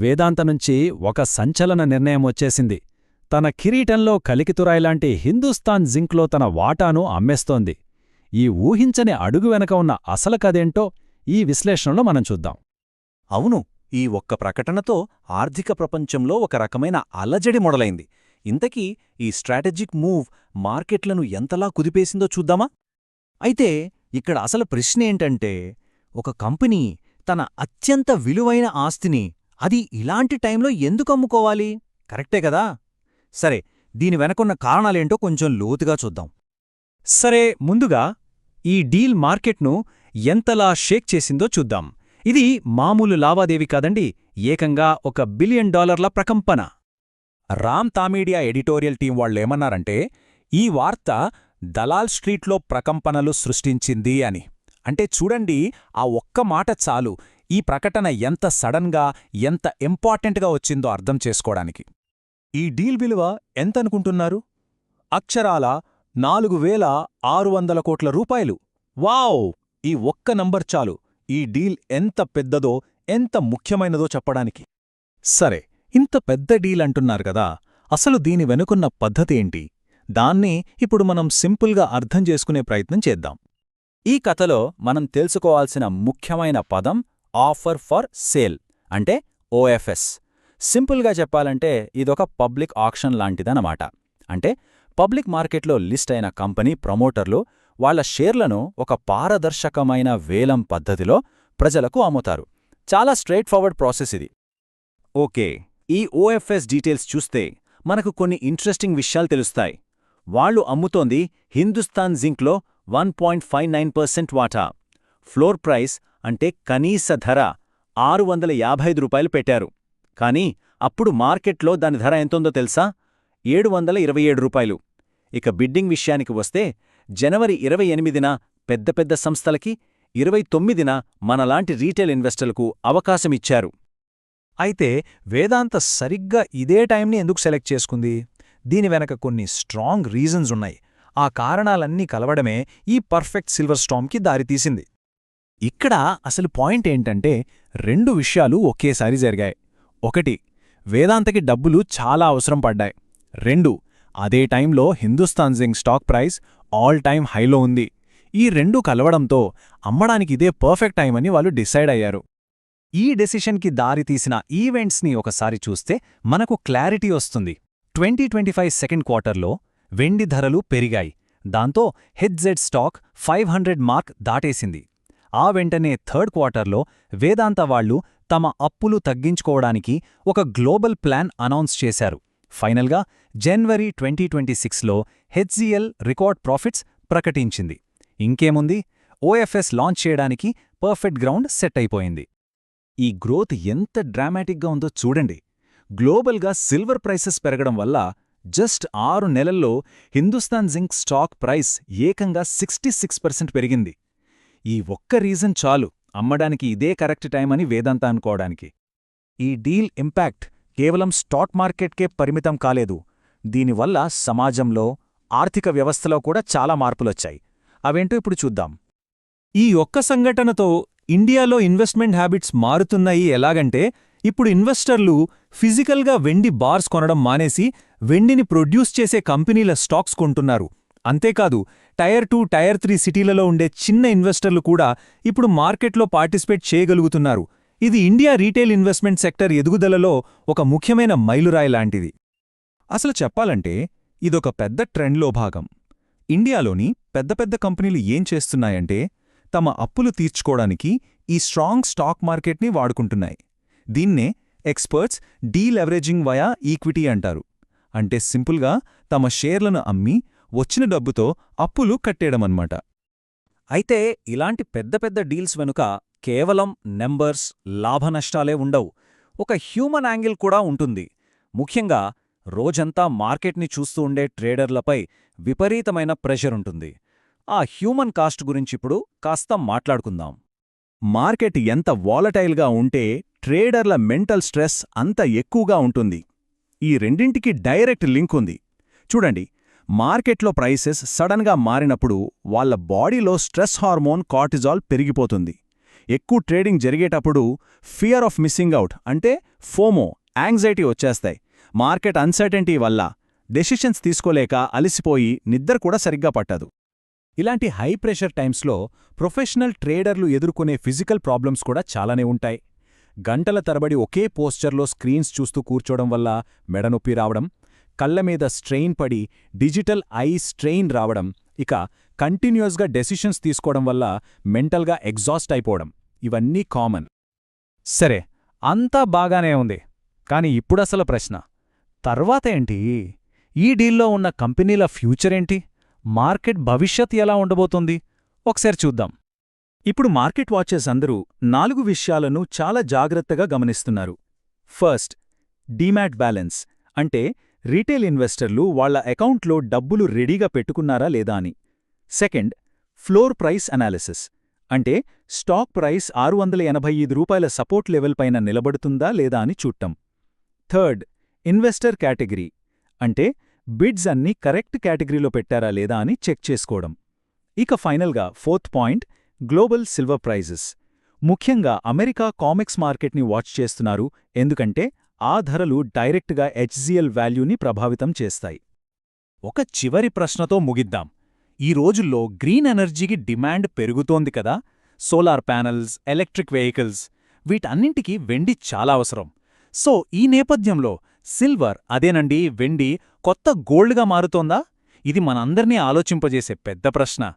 వేదాంత నుంచి ఒక సంచలన నిర్ణయం వచ్చేసింది. తన కిరీటంలో కలికితురాయిలాంటి హిందూస్థాన్ జింక్లో తన వాటాను అమ్మేస్తోంది. ఈ ఊహించని అడుగు వెనక ఉన్న అసలు కదేంటో ఈ విశ్లేషణలో మనం చూద్దాం. అవును ఈ ఒక్క ప్రకటనతో ఆర్థిక ప్రపంచంలో ఒక రకమైన అల్లజడి మొదలైంది. ఇంతకీ ఈ స్ట్రాటజిక్ మూవ్ మార్కెట్లను ఎంతలా కుదిపేసిందో చూద్దామా? అయితే ఇక్కడ అసలు ప్రశ్నేంటంటే ఒక కంపెనీ తన అత్యంత విలువైన ఆస్తిని అది ఇలాంటి టైంలో ఎందుకు అమ్ముకోవాలి? కరెక్టే కదా? సరే దీని వెనకున్న కారణాలేంటో కొంచెం లోతుగా చూద్దాం. సరే ముందుగా ఈ డీల్ మార్కెట్ను ఎంతలా షేక్ చేసిందో చూద్దాం. ఇది మామూలు లావాదేవీ కాదండి ఏకంగా ఒక బిలియన్ డాలర్ల ప్రకంపన. రామ్ తామీడియా ఎడిటోరియల్ టీం వాళ్ళేమన్నారంటే ఈ వార్త దలాల్ స్ట్రీట్లో ప్రకంపనలు సృష్టించింది అని. అంటే చూడండి ఆ ఒక్క మాట చాలు. ఈ ప్రకటన ఎంత సడన్గా ఎంత ఇంపార్టెంట్గా వచ్చిందో అర్థం చేసుకోవడానికి. ఈ డీల్ విలువ ఎంతనుకుంటున్నారు? అక్షరాల నాలుగు వేల ఆరు వందల కోట్ల రూపాయలు. వావ్! ఈ ఒక్క నంబర్ చాలు. ఈ డీల్ ఎంత పెద్దదో ఎంత ముఖ్యమైనదో చెప్పడానికి. సరే ఇంత పెద్ద డీల్ అంటున్నారు కదా అసలు దీని వెనుకున్న పద్ధతి ఏంటి? దాన్ని ఇప్పుడు మనం సింపుల్గా అర్థం చేసుకునే ప్రయత్నం చేద్దాం. ఈ కథలో మనం తెలుసుకోవాల్సిన ముఖ్యమైన పదం ఆఫర్ ఫర్ సేల్ అంటే ఓఎఫ్ఎస్ సింపుల్గా చెప్పాలంటే ఇదొక పబ్లిక్ ఆక్షన్ లాంటిదనమాట అంటే పబ్లిక్ మార్కెట్లో లిస్ట్ అయిన కంపెనీ ప్రమోటర్లు వాళ్ళ షేర్లను ఒక పారదర్శకమైన వేలం పద్ధతిలో ప్రజలకు అమ్ముతారు. చాలా స్ట్రైట్ ఫార్వర్డ్ ప్రాసెస్ ఇది. ఓకే ఈ ఓఎఫ్ఎస్ డీటెయిల్స్ చూస్తే మనకు కొన్ని ఇంట్రెస్టింగ్ విషయాలు తెలుస్తాయి. వాళ్ళు అమ్ముతోంది Hindustan జింక్లో one point five nine percent వాటా. ఫ్లోర్ ప్రైస్ అంటే కనీస ధర ఆరు వందల యాభై ఐదు రూపాయలు పెట్టారు. కానీ అప్పుడు మార్కెట్లో దాని ధర ఎంతుందో తెలుసా? ఏడు వందల ఇరవై ఏడు రూపాయలు. ఇక బిడ్డింగ్ విషయానికి వస్తే జనవరి ఇరవై ఎనిమిదిన పెద్ద పెద్ద సంస్థలకి ఇరవై తొమ్మిదిన మనలాంటి రీటైల్ ఇన్వెస్టర్లకు అవకాశమిచ్చారు. అయితే వేదాంత సరిగ్గా ఇదే టైంని ఎందుకు సెలెక్ట్ చేసుకుంది? దీని వెనక కొన్ని స్ట్రాంగ్ రీజన్స్ ఉన్నాయి. ఆ కారణాలన్నీ కలవడమే ఈ పర్ఫెక్ట్ సిల్వర్ స్టామ్కి దారితీసింది. ఇక్కడ అసలు పాయింట్ ఏంటంటే రెండు విషయాలు ఒకేసారి జరిగాయి. ఒకటి వేదాంతకి డబ్బులు చాలా అవసరం పడ్డాయి. రెండు అదే టైంలో Hindustan Zinc stock price all time హైలో ఉంది. ఈ రెండు కలవడంతో అమ్మడానికి ఇదే పర్ఫెక్ట్ టైం అని వాళ్ళు డిసైడ్ అయ్యారు. ఈ డెసిషన్కి దారితీసిన ఈవెంట్స్ని ఒకసారి చూస్తే మనకు క్లారిటీ వస్తుంది. ట్వంటీ ట్వంటీ ఫైవ్ సెకండ్ క్వార్టర్లో వెండి ధరలు పెరిగాయి. దాంతో hedged stock five hundred mark దాటేసింది. ఆ వెంటనే థర్డ్ క్వార్టర్లో వేదాంత వాళ్ళు తమ అప్పులు తగ్గించుకోవడానికి ఒక గ్లోబల్ ప్లాన్ అనౌన్స్ చేశారు. ఫైనల్గా జనవరి ట్వంటీ ట్వంటీ సిక్స్లో హెచ్జిఎల్ రికార్డ్ ప్రాఫిట్స్ ప్రకటించింది. ఇంకేముంది? ఓఎఫ్ఎస్ లాంచ్ చేయడానికి పర్ఫెక్ట్ గ్రౌండ్ సెట్ అయిపోయింది. ఈ గ్రోత్ ఎంత డ్రామాటిక్గా ఉందో చూడండి. గ్లోబల్గా సిల్వర్ ప్రైసెస్ పెరగడం వల్ల జస్ట్ ఆరు నెలల్లో హిందుస్థాన్ జింక్ స్టాక్ ప్రైస్ ఏకంగా సిక్స్టీ సిక్స్ పర్సెంట్ పెరిగింది. ఈ ఒక్క రీజన్ చాలు అమ్మడానికి ఇదే కరెక్ట్ టైం అని వేదాంత అనుకోవడానికి. ఈ డీల్ ఇంపాక్ట్ కేవలం స్టాక్ మార్కెట్కే పరిమితం కాలేదు దీనివల్ల సమాజంలో ఆర్థిక వ్యవస్థలో కూడా చాలా మార్పులొచ్చాయి. అవేంటో ఇప్పుడు చూద్దాం. ఈ ఒక్క సంఘటనతో ఇండియాలో ఇన్వెస్ట్మెంట్ హ్యాబిట్స్ మారుతున్నాయి ఎలాగంటే ఇప్పుడు ఇన్వెస్టర్లు ఫిజికల్గా వెండి బార్స్ కొనడం మానేసి వెండిని ప్రొడ్యూస్ చేసే కంపెనీల స్టాక్స్ కొంటున్నారు. అంతేకాదు టైర్ టూ టైర్ త్రీ సిటీలలో ఉండే చిన్న ఇన్వెస్టర్లు కూడా ఇప్పుడు మార్కెట్లో పార్టిసిపేట్ చేయగలుగుతున్నారు. ఇది ఇండియా రీటైల్ ఇన్వెస్ట్మెంట్ సెక్టర్ ఎదుగుదలలో ఒక ముఖ్యమైన మైలురాయి లాంటిది. అసలు చెప్పాలంటే ఇదొక పెద్ద ట్రెండ్లో భాగం. ఇండియాలోని పెద్ద పెద్ద కంపెనీలు ఏం చేస్తున్నాయంటే తమ అప్పులు తీర్చుకోవడానికి ఈ స్ట్రాంగ్ స్టాక్ మార్కెట్ని వాడుకుంటున్నాయి. దీన్నే ఎక్స్పర్ట్స్ డీలెవరేజింగ్ వయా ఈక్విటీ అంటారు. అంటే సింపుల్గా తమ షేర్లను అమ్మి వచ్చిన డబ్బుతో అప్పులు కట్టేయడమన్నమాట. అయితే ఇలాంటి పెద్ద పెద్ద డీల్స్ వెనుక కేవలం నెంబర్స్ లాభనష్టాలే ఉండవు. ఒక హ్యూమన్ యాంగిల్ కూడా ఉంటుంది. ముఖ్యంగా రోజంతా మార్కెట్ని చూస్తూ ఉండే ట్రేడర్లపై విపరీతమైన ప్రెషర్ ఉంటుంది. ఆ హ్యూమన్ కాస్ట్ గురించిప్పుడు కాస్త మాట్లాడుకుందాం. మార్కెట్ ఎంత వాలటైల్గా ఉంటే ట్రేడర్ల మెంటల్ స్ట్రెస్ అంత ఎక్కువగా ఉంటుంది. ఈ రెండింటికి డైరెక్ట్ లింక్ ఉంది. చూడండి మార్కెట్లో ప్రైసెస్ సడన్గా మారినప్పుడు వాళ్ళ బాడీలో స్ట్రెస్ హార్మోన్ కార్టిజాల్ పెరిగిపోతుంది. ఎక్కువ ట్రేడింగ్ జరిగేటప్పుడు ఫియర్ ఆఫ్ మిస్సింగ్ అవుట్ అంటే ఫోమో యాంగ్జైటీ వచ్చేస్తాయి. మార్కెట్ అన్సర్టెంటీ వల్ల డెసిషన్స్ తీసుకోలేక అలిసిపోయి నిద్ర కూడా సరిగ్గా పట్టదు. ఇలాంటి హై ప్రెషర్ టైమ్స్లో ప్రొఫెషనల్ ట్రేడర్లు ఎదుర్కొనే ఫిజికల్ ప్రాబ్లమ్స్ కూడా చాలానే ఉంటాయి. గంటల తరబడి ఒకే పోస్చర్లో స్క్రీన్స్ చూస్తూ కూర్చోవడం వల్ల మెడనొప్పి రావడం కళ్ళ మీద స్ట్రెయిన్ పడి డిజిటల్ ఐ స్ట్రెయిన్ రావడం ఇక కంటిన్యూస్గా డెసిషన్స్ తీసుకోవడం వల్ల మెంటల్గా ఎగ్జాస్ట్ అయిపోవడం ఇవన్నీ కామన్. సరే అంతా బాగానే ఉంది కాని ఇప్పుడసలు ప్రశ్న. తర్వాత ఏంటి? ఈ డీల్లో ఉన్న కంపెనీల ఫ్యూచర్ ఏంటి? మార్కెట్ భవిష్యత్ ఎలా ఉండబోతుంది? ఒకసారి చూద్దాం. ఇప్పుడు మార్కెట్ వాచెస్ అందరూ నాలుగు విషయాలను చాలా జాగ్రత్తగా గమనిస్తున్నారు. ఫస్ట్ డీమ్యాట్ బ్యాలెన్స్ అంటే రీటైల్ ఇన్వెస్టర్లు వాళ్ళ అకౌంట్లో డబ్బులు రెడీగా పెట్టుకున్నారా లేదా అని. Second floor price analysis. అంటే స్టాక్ ప్రైస్ ఆరు వందల ఎనభై ఐదు రూపాయల సపోర్ట్ లెవెల్ పైన నిలబడుతుందా లేదా అని చూడటం. Third investor category. అంటే బిడ్స్ అన్ని కరెక్ట్ కేటగిరీలో పెట్టారా లేదా అని చెక్ చేసుకోవడం. ఇక ఫైనల్గా fourth point global silver prices. ముఖ్యంగా అమెరికా కామిక్స్ మార్కెట్ని వాచ్ చేస్తున్నారు. ఎందుకంటే ఆ ధరలు డైరెక్ట్గా హెచ్జిఎల్ వాల్యూని ప్రభావితం చేస్తాయి. ఒక చివరి ప్రశ్నతో ముగిద్దాం. ఈ రోజుల్లో గ్రీన్ ఎనర్జీకి డిమాండ్ పెరుగుతోంది కదా. సోలార్ ప్యానెల్స్ ఎలక్ట్రిక్ వెహికల్స్ వీటన్నింటికీ వెండి చాలా అవసరం. సో ఈ నేపథ్యంలో సిల్వర్ అదేనండి వెండి కొత్త గోల్డ్గా మారుతోందా? ఇది మనందర్నీ ఆలోచింపజేసే పెద్ద ప్రశ్న.